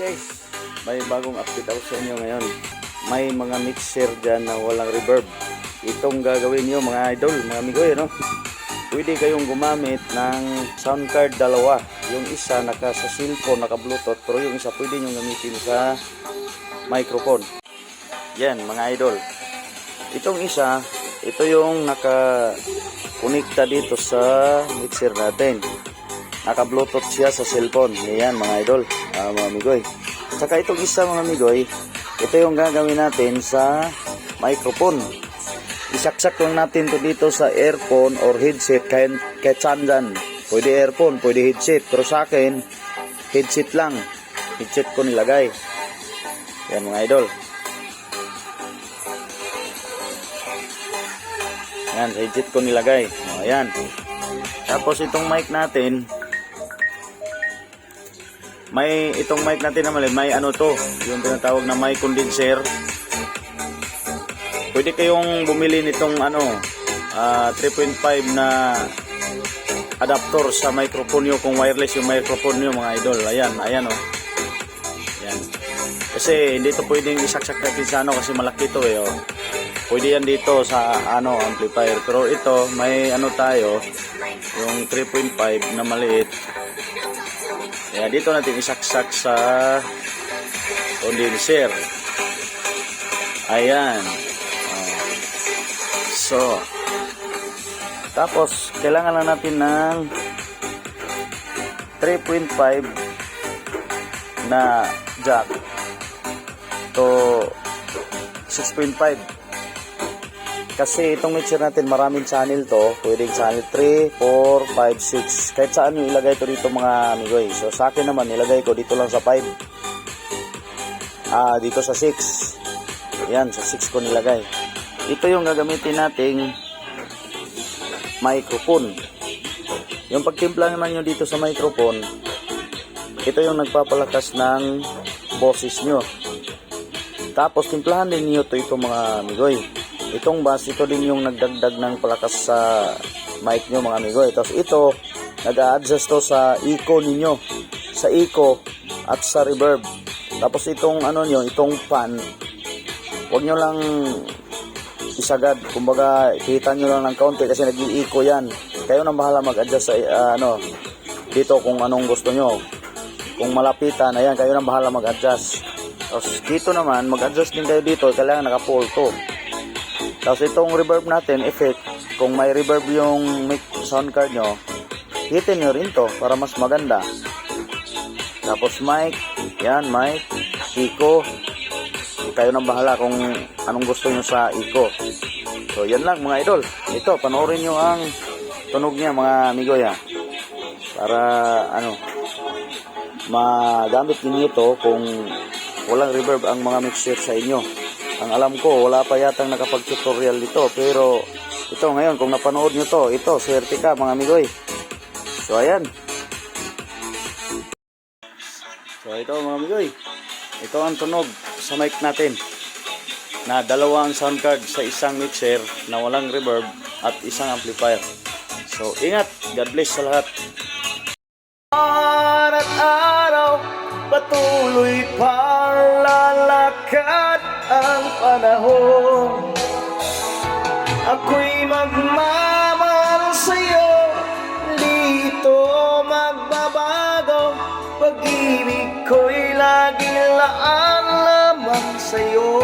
Guys, may bagong update ako sa inyo ngayon. May mga mixer dyan na walang reverb. Itong gagawin nyo mga idol, mga amigo no? Pwede kayong gumamit ng sound card dalawa. Yung isa naka sa cellphone, naka bluetooth, pero yung isa pwede nyo gamitin sa microphone. Yan mga idol. Itong isa, ito yung naka kunikta dito sa mixer natin. Naka bluetooth siya sa cellphone. Yan mga idol, ah, mga amigoy. Saka itong isa mga amigoy, ito yung gagawin natin sa microphone. Isaksak lang natin to dito sa earphone or headset kahit, kahit saan dyan. Pwede earphone, pwede headset. Pero sa akin, headset lang. Headset ko nilagay. Yan mga idol. Yan, sa headset ko nilagay. O, ayan. Tapos itong mic natin, may itong mic natin naman, may ano to, yung tinatawag na mic condenser. Pwede kayong bumili nitong ano, ah, 3.5 na adapter sa microphone nyo kung wireless yung microphone nyo mga idol. Ayan, ayan oh. Ayan. Kasi hindi to pwedeng isaksak natin sa ano kasi malaki to eh oh. Pwede yan dito sa ano amplifier. Pero ito may ano tayo yung 3.5 na maliit. Kaya dito natin isaksak sa condenser. Ayan. Oh. So, tapos kailangan lang natin ng 3.5 na jack to 6.5 kasi itong mixer natin maraming channel to. Pwedeng channel 3, 4, 5, 6 kahit saan nyo ilagay to dito mga amigoy so sa akin naman nilagay ko dito lang sa 5 ah dito sa 6 yan sa 6 ko nilagay. Ito yung gagamitin nating microphone. Yung pagtimpla naman nyo dito sa microphone ito yung nagpapalakas ng boses nyo. Tapos timplahan din niyo to ito mga amigoy itong bass ito din yung nagdagdag ng palakas sa mic nyo mga amigoy tapos ito nag-a-adjust to sa echo ninyo. Sa echo at sa reverb. Tapos itong ano nyo itong pan huwag nyo lang isagad. Kumbaga kita nyo lang ng kaunti kasi nag-i-echo yan. Kayo na bahala mag-adjust sa ah, ano dito kung anong gusto nyo. Kung malapitan ayan kayo na bahala mag-adjust. Tapos dito naman mag-adjust din kayo dito kailangan naka-full to tapos itong reverb natin, effect, kung may reverb yung mic sound card nyo, hitin nyo rin to para mas maganda. Tapos mic, yan mic, echo, kayo nang bahala kung anong gusto nyo sa echo. So yan lang mga idol. Ito, panoorin nyo ang tunog niya mga amigo ya. Para ano, magamit ninyo ito kung walang reverb ang mga mixer sa inyo. Ang alam ko, wala pa yatang nakapag-tutorial dito. Pero ito ngayon, kung napanood nyo to, ito, swerte ka mga amigoy. So ayan. So ito mga amigoy. Ito ang tunog sa mic natin. Na dalawang sound card sa isang mixer na walang reverb at isang amplifier. So ingat. God bless sa lahat. At araw, patuloy palalakad ang panahon. Ako'y magmamahal sa'yo. Dito magbabago. Pag-ibig ko'y laging laan lamang sa'yo.